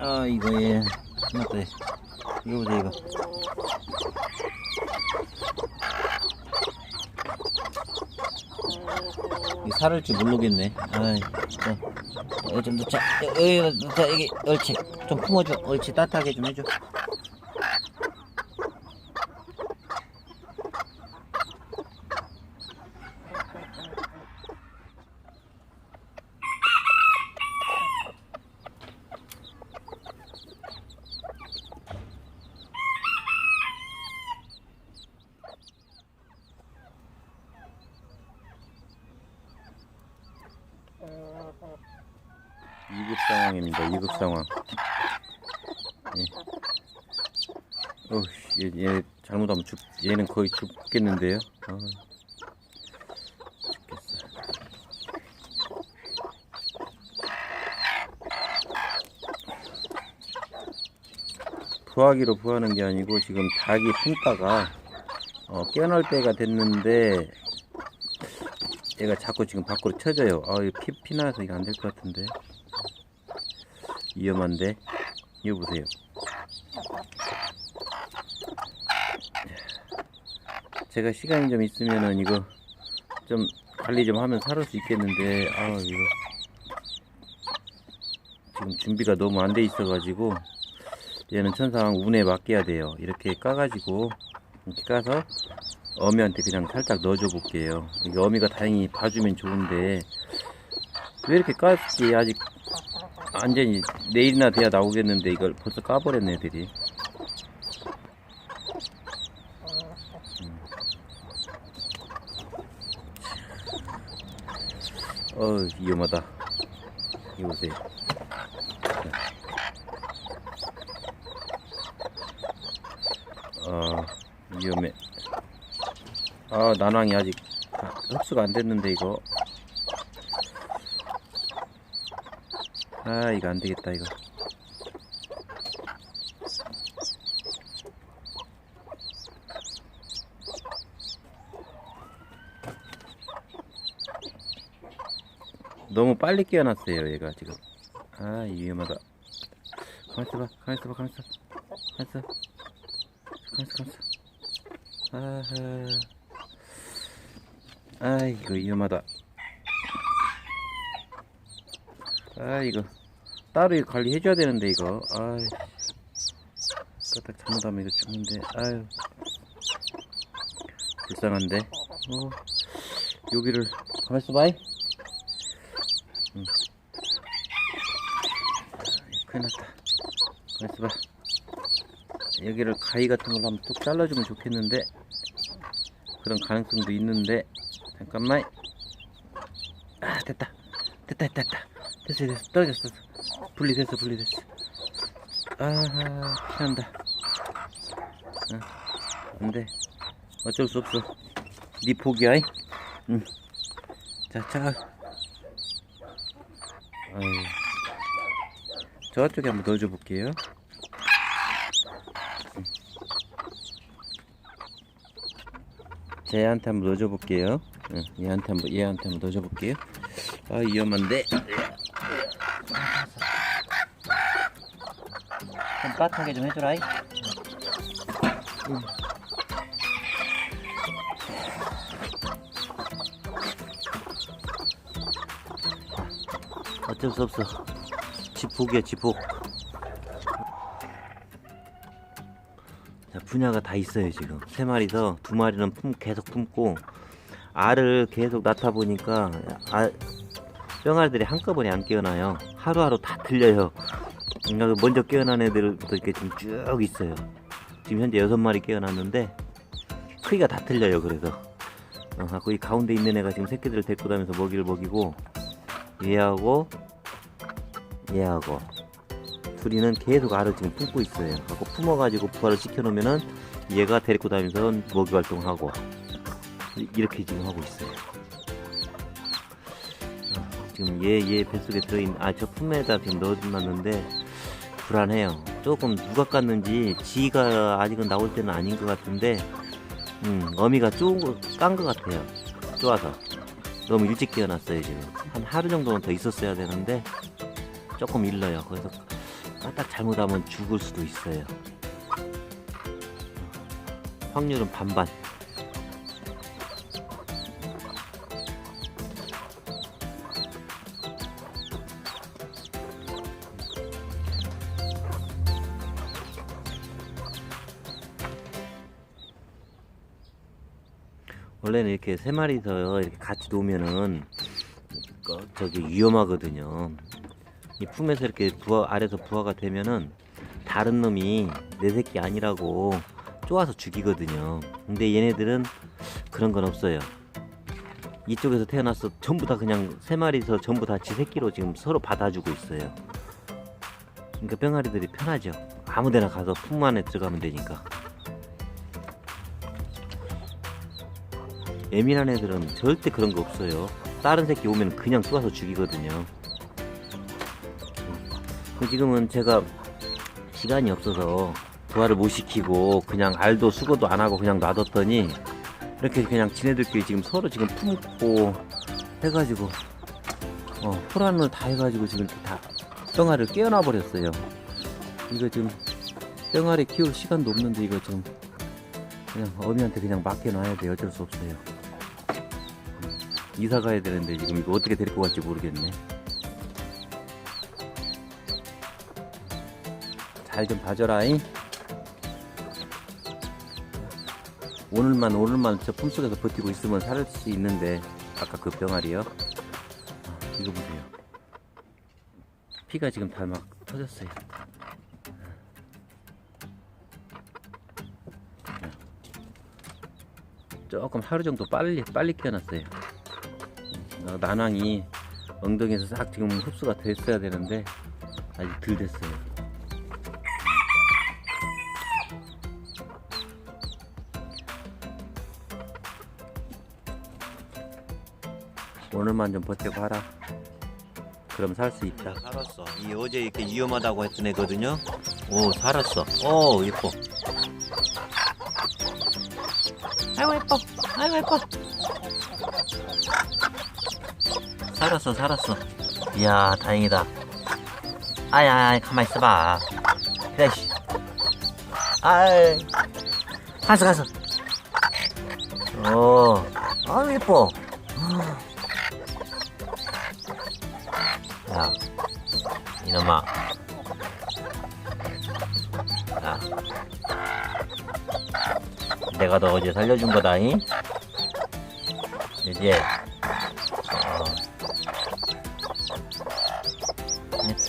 아 이거 예. 맞다. 이거 보세요 이거 이 살을 줄 모르겠네. 아이 자, 여기 좀 넣자 여기 넣자 여기 옳지. 좀 품어줘. 옳지. 따뜻하게 좀 해줘 이급 상황입니다. 이급 상황. 예. 어, 얘, 얘 잘못하면 죽, 얘는 거의 죽겠는데요. 아, 죽겠어. 부하기로 부하는 게 아니고 지금 닭이 품다가 어, 깨어날 때가 됐는데 얘가 자꾸 지금 밖으로 쳐져요. 아, 피, 피나서 이거 안 될 것 같은데. 위험한데. 이거 보세요. 제가 시간이 좀 있으면은 이거 좀 관리 좀 하면 살을 수 있겠는데, 아, 이거. 지금 준비가 너무 안 돼 있어 가지고, 얘는 천상 운에 맡겨야 돼요. 이렇게 까 가지고, 이렇게 까서 어미한테 그냥 살짝 넣어줘 볼게요. 이게 어미가 다행히 봐주면 좋은데 왜 이렇게 까지 아직 완전히 내일이나 돼야 나오겠는데 이걸 벌써 까버렸네 애들이. 음. 어 위험하다. 이거 보세요. 아 위험해. 아 난왕이 아직 흡수가 안 됐는데 이거 아 이거 안 되겠다 이거. 너무 빨리 깨어났어요 얘가 지금. 아 위험하다. 가만있어 봐 가만있어 봐 가만있어. 가만있어. 가만있어 가만있어. 아하. 아 이거 위험하다 아 이거 따로 관리해줘야 되는데 이거. 아이 까딱 잘못하면 이거 죽는데. 아유 불쌍한데. 어 여기를 가만있어 봐이 응. 아, 큰일 났다. 가만있어 봐. 여기를 가위 같은 걸로 한번 뚝 잘라주면 좋겠는데. 그런 가능성도 있는데. 잠깐만. 아 됐다. 됐다 됐다 됐다 됐어 됐어. 떨어졌어 분리됐어 분리됐어. 아하 피난다. 아, 안돼. 어쩔 수 없어. 네 포기야 응. 자자 저쪽에 한번 넣어줘 볼게요. 쟤한테 한번 넣어줘 볼게요. 응, 얘한테 한번 얘한테 한번 넣어줘 볼게요. 아 위험한데. 좀 빠하게 좀 해줘라. 응. 어쩔 수 없어. 지폭이야 지폭. 자, 분야가 다 있어요 지금 세 마리서 두 마리는 품, 계속 품고 알을 계속 낳다 보니까 알, 뿅알들이 한꺼번에 안 깨어나요 하루하루 다 그러니까 먼저 깨어난 애들부터 이렇게 지금 쭉 있어요 지금 현재 여섯 마리 깨어났는데 크기가 다 틀려요 그래서 어, 이 가운데 있는 애가 지금 새끼들을 데리고 다니면서 먹이를 먹이고 얘하고 얘하고 둘이는 계속 알을 지금 품고 있어요. 갖고 품어가지고 부화를 시켜놓으면은 얘가 데리고 다니면서 먹이 활동하고 이- 이렇게 지금 하고 있어요. 어, 지금 얘, 얘 뱃속에 들어있는, 아, 저 품에다 지금 넣어놨는데 불안해요. 조금 누가 깠는지 지가 아직은 나올 때는 아닌 것 같은데, 음, 어미가 깐것 같아요. 쪼아서. 너무 일찍 깨어났어요, 지금. 한 하루 정도는 더 있었어야 되는데, 조금 일러요. 그래서 까딱 잘못하면 죽을 수도 있어요. 확률은 반반. 원래는 이렇게 세 마리서 이렇게 같이 놓으면은 그 저기 위험하거든요. 이 품에서 이렇게 부화 아래서 부화가 되면은 다른 놈이 내 새끼 아니라고 쪼아서 죽이거든요. 근데 얘네들은 그런 건 없어요. 이쪽에서 태어나서 전부 다 그냥 세 마리서 전부 다 지 새끼로 지금 서로 받아주고 있어요. 그러니까 병아리들이 편하죠. 아무데나 가서 품 안에 들어가면 되니까. 예민한 애들은 절대 그런 거 없어요. 다른 새끼 오면 그냥 쏘아서 죽이거든요. 그 지금은 제가 시간이 없어서 부화를 못 시키고 그냥 알도 수거도 안 하고 그냥 놔뒀더니 이렇게 그냥 지네들끼리 지금 서로 지금 품고 해가지고 어 호란을 다 해가지고 지금 다 병아리를 깨어나 버렸어요. 이거 지금 병아리 키울 시간도 없는데 이거 지금 그냥 어미한테 그냥 맡겨놔야 돼 어쩔 수 없어요. 이사 가야 되는데 지금 이거 어떻게 데리고 갈지 모르겠네. 잘 좀 봐줘라잉. 오늘만 오늘만 저 품속에서 버티고 있으면 살수 있는데 아까 그 병아리요. 아, 이거 보세요. 피가 지금 다 막 터졌어요. 조금 하루 정도 빨리 빨리 깨어났어요. 어, 난황이 엉덩이에서 싹 지금 흡수가 됐어야 되는데 아직 덜 됐어요. 오늘만 좀 버티고 하라. 그럼 살 수 있다. 살았어. 이 어제 이렇게 위험하다고 했던 애거든요. 오, 살았어. 오, 예뻐. 아이고 예뻐. 아이고 예뻐. 살았어, 살았어. 이야, 다행이다. 아야, 가만 있어봐. 그래, 씨. 아이, 가서, 가서. 오, 아유, 예뻐. 야, 이놈아. 야. 내가 너 어제 살려준 거다잉? 이제,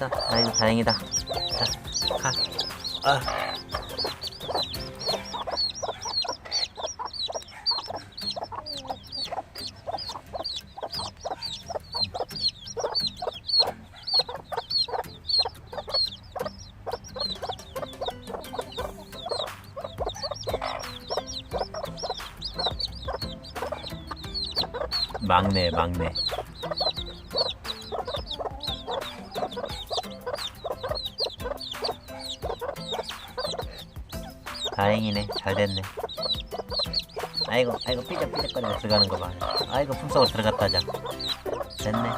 됐어. 아이고, 다행이다. 자, 가. 아. 막내, 막내. 다행이네. 잘 됐네. 아이고, 아이고, 삐적삐적거리고 들어가는 거 봐. 아이고, 품속으로 들어갔다 자. 됐네.